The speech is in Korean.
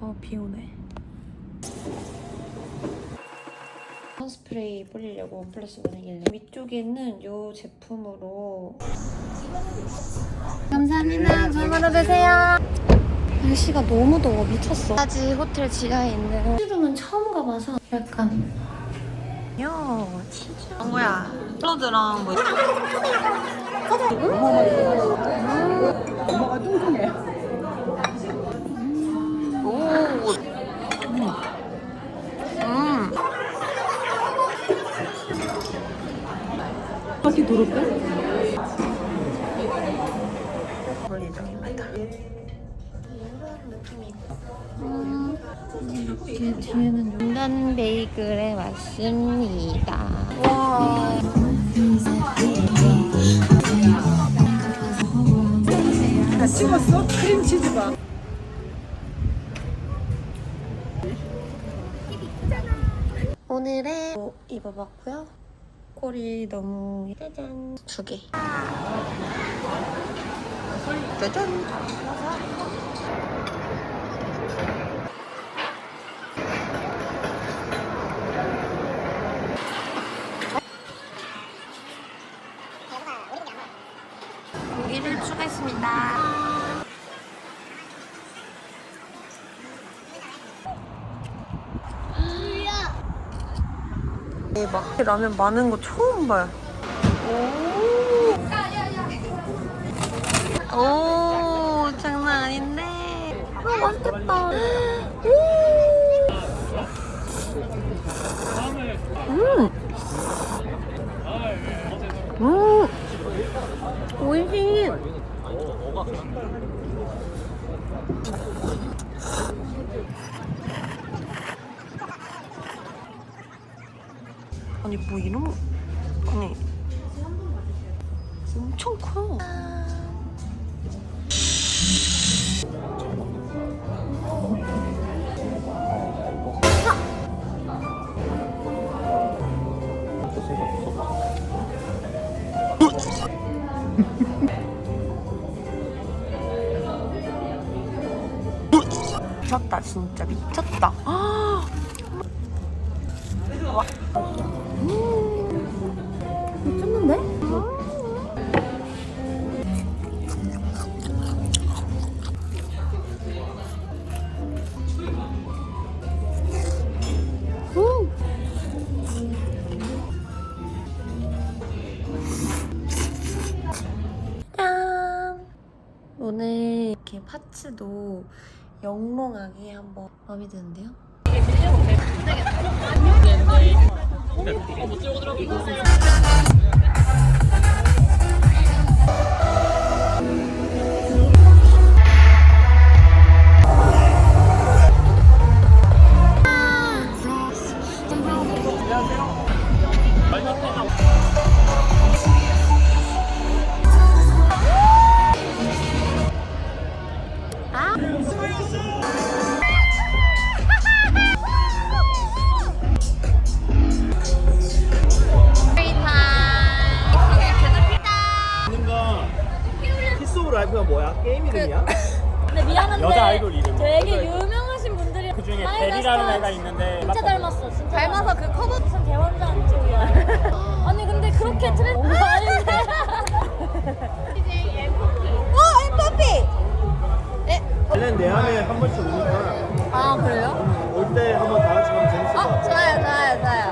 어, 비 오네. 선스프레이 뿌리려고 플러스 원이길래 위쪽에는 이 제품으로 감사합니다. 잘 받아드세요. 날씨가 너무 더워 미쳤어. 까지 호텔 지하에 있는 치즈룸은 처음 가봐서 약간 요 치즈 뭐야 샐러드랑 뭐 엄마가 뚱뚱해. 볼 예정입니다. 음, 이렇게 뒤에는 용단 베이글에 왔습니다. 와. 다 찍었어? 크림치즈가. 오늘의 옷 입어봤고요. 꼬리 너무 짜잔 두 개. 짜잔. 고기를 추가했습니다. 대박. 라면 많은 거 처음 봐요. 오. 오, 장난 아닌데. 아, 맛있겠다. 음. 음. 오이시. 아니 뭐 이런 아니 엄청 커. 미쳤다 진짜 미쳤다. 아. 미쳤는데? 음. 짠! 오늘 이렇게 파츠도 영롱하게 한번 마음에 드는데요? 있 라이프가 뭐야? 게임 이름이야? 근데 미안한데 여자 아이돌 이름. 되게 유명하신 분들이 그 중에 베스트 애가 있는데 진짜 닮았어 진짜. 닮아서 그 커버 무슨 대원장 쪽이야. 아니 근데 그렇게 트렌드 아닌데. 어 엠파피! 원래는 내한에 한 번씩 오니까 아 그래요? 올 때 한번 다 같이 가면 재밌을 것 어 같아. 좋아요 좋아요